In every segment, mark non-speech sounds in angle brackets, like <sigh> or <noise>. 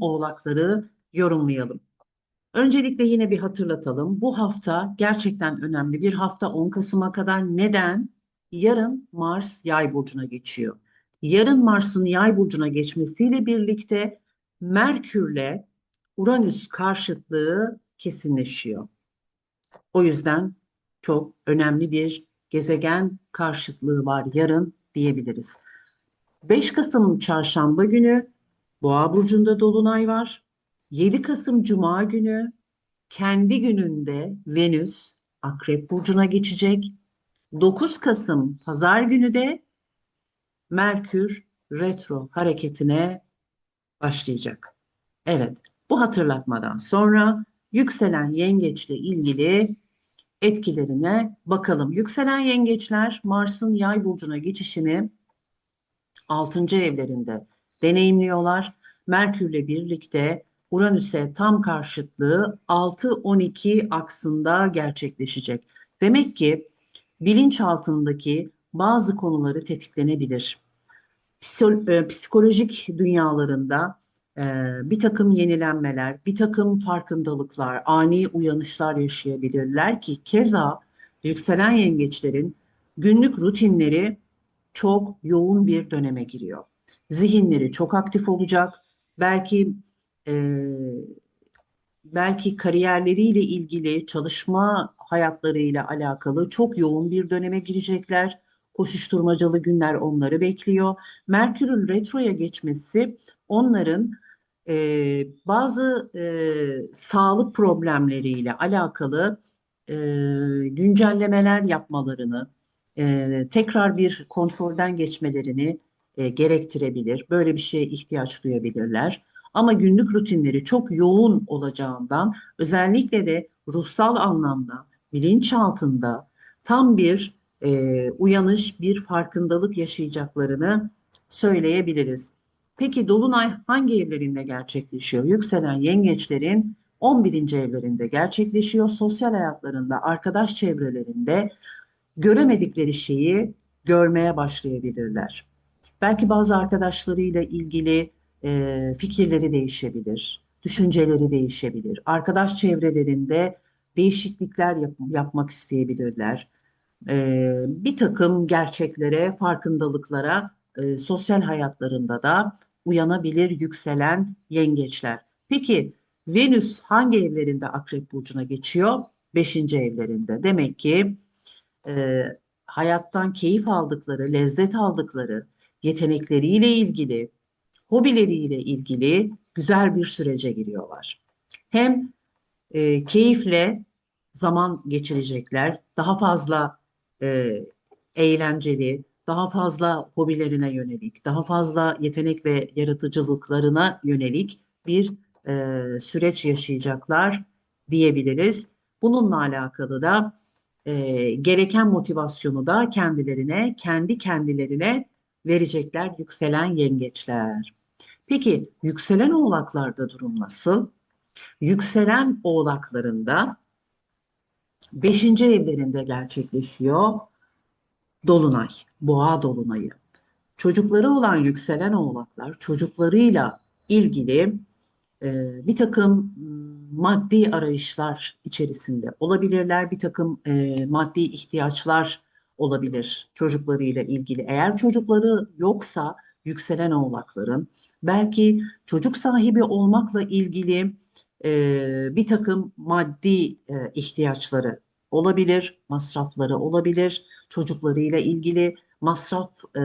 oğlakları yorumlayalım. Öncelikle yine bir hatırlatalım. Bu hafta gerçekten önemli bir hafta 10 Kasım'a kadar. Neden? Yarın Mars Yay burcuna geçiyor. Yarın Mars'ın Yay burcuna geçmesiyle birlikte Merkür'le Uranüs karşıtlığı kesinleşiyor. O yüzden çok önemli bir gezegen karşıtlığı var yarın diyebiliriz. 5 Kasım çarşamba günü Boğa burcunda dolunay var. 7 Kasım cuma günü kendi gününde Venüs Akrep burcuna geçecek. 9 Kasım pazar günü de Merkür retro hareketine başlayacak. Evet, bu hatırlatmadan sonra yükselen yengeçle ilgili etkilerine bakalım. Yükselen yengeçler Mars'ın yay burcuna geçişini 6. evlerinde deneyimliyorlar. Merkürle birlikte Uranüs'e tam karşıtlığı 6-12 aksında gerçekleşecek. Demek ki bilinçaltındaki bazı konuları tetiklenebilir. Psiko- Psikolojik dünyalarında e, bir takım yenilenmeler, bir takım farkındalıklar, ani uyanışlar yaşayabilirler ki keza yükselen yengeçlerin günlük rutinleri çok yoğun bir döneme giriyor. Zihinleri çok aktif olacak. Belki e, belki kariyerleriyle ilgili, çalışma hayatlarıyla alakalı çok yoğun bir döneme girecekler. Koşuşturmacalı günler onları bekliyor. Merkür'ün retroya geçmesi onların e, bazı e, sağlık problemleriyle alakalı e, güncellemeler yapmalarını, e, tekrar bir kontrolden geçmelerini e, gerektirebilir. Böyle bir şeye ihtiyaç duyabilirler. Ama günlük rutinleri çok yoğun olacağından özellikle de ruhsal anlamda bilinçaltında tam bir e, uyanış, bir farkındalık yaşayacaklarını söyleyebiliriz. Peki Dolunay hangi evlerinde gerçekleşiyor? Yükselen yengeçlerin 11. evlerinde gerçekleşiyor. Sosyal hayatlarında, arkadaş çevrelerinde göremedikleri şeyi görmeye başlayabilirler. Belki bazı arkadaşlarıyla ilgili e, fikirleri değişebilir, düşünceleri değişebilir. Arkadaş çevrelerinde değişiklikler yap, yapmak isteyebilirler. E, bir takım gerçeklere, farkındalıklara e, sosyal hayatlarında da uyanabilir yükselen yengeçler. Peki Venüs hangi evlerinde Akrep Burcu'na geçiyor? Beşinci evlerinde. Demek ki e, hayattan keyif aldıkları, lezzet aldıkları, yetenekleriyle ilgili, hobileriyle ilgili güzel bir sürece giriyorlar. Hem e, keyifle zaman geçirecekler, daha fazla e, eğlenceli, daha fazla hobilerine yönelik, daha fazla yetenek ve yaratıcılıklarına yönelik bir e, süreç yaşayacaklar diyebiliriz. Bununla alakalı da e, gereken motivasyonu da kendilerine, kendi kendilerine verecekler yükselen yengeçler. Peki yükselen oğlaklarda durum nasıl? Yükselen oğlaklarında 5. evlerinde gerçekleşiyor dolunay, boğa dolunayı. Çocukları olan yükselen oğlaklar çocuklarıyla ilgili e, bir takım maddi arayışlar içerisinde olabilirler. Bir takım e, maddi ihtiyaçlar olabilir çocuklarıyla ilgili. Eğer çocukları yoksa yükselen oğlakların belki çocuk sahibi olmakla ilgili e, bir takım maddi e, ihtiyaçları olabilir, masrafları olabilir. Çocuklarıyla ilgili masraf e,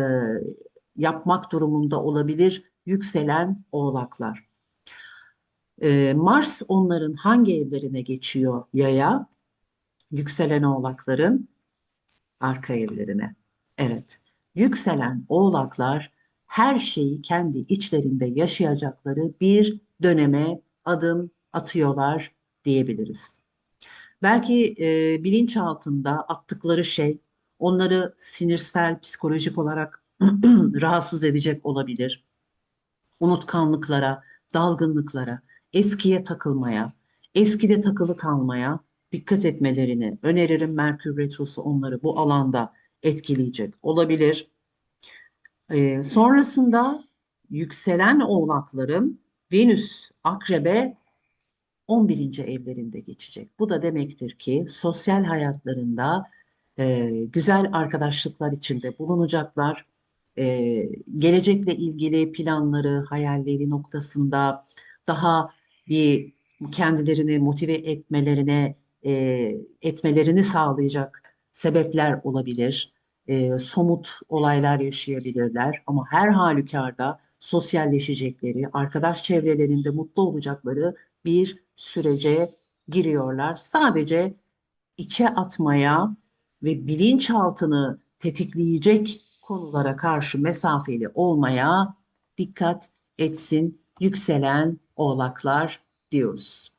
yapmak durumunda olabilir yükselen oğlaklar. E, Mars onların hangi evlerine geçiyor yaya? Yükselen oğlakların arka evlerine. Evet, yükselen oğlaklar her şeyi kendi içlerinde yaşayacakları bir döneme adım atıyorlar diyebiliriz. Belki e, bilinç altında attıkları şey onları sinirsel, psikolojik olarak <clears throat> rahatsız edecek olabilir. Unutkanlıklara, dalgınlıklara, eskiye takılmaya, eskide takılı kalmaya dikkat etmelerini öneririm. Merkür Retrosu onları bu alanda etkileyecek olabilir. Ee, sonrasında yükselen oğlakların Venüs Akrebe 11. evlerinde geçecek. Bu da demektir ki sosyal hayatlarında e, güzel arkadaşlıklar içinde bulunacaklar. E, gelecekle ilgili planları, hayalleri noktasında daha bir kendilerini motive etmelerine e, etmelerini sağlayacak sebepler olabilir. E, somut olaylar yaşayabilirler ama her halükarda sosyalleşecekleri, arkadaş çevrelerinde mutlu olacakları bir sürece giriyorlar. Sadece içe atmaya ve bilinçaltını tetikleyecek konulara karşı mesafeli olmaya dikkat etsin yükselen oğlaklar diyoruz.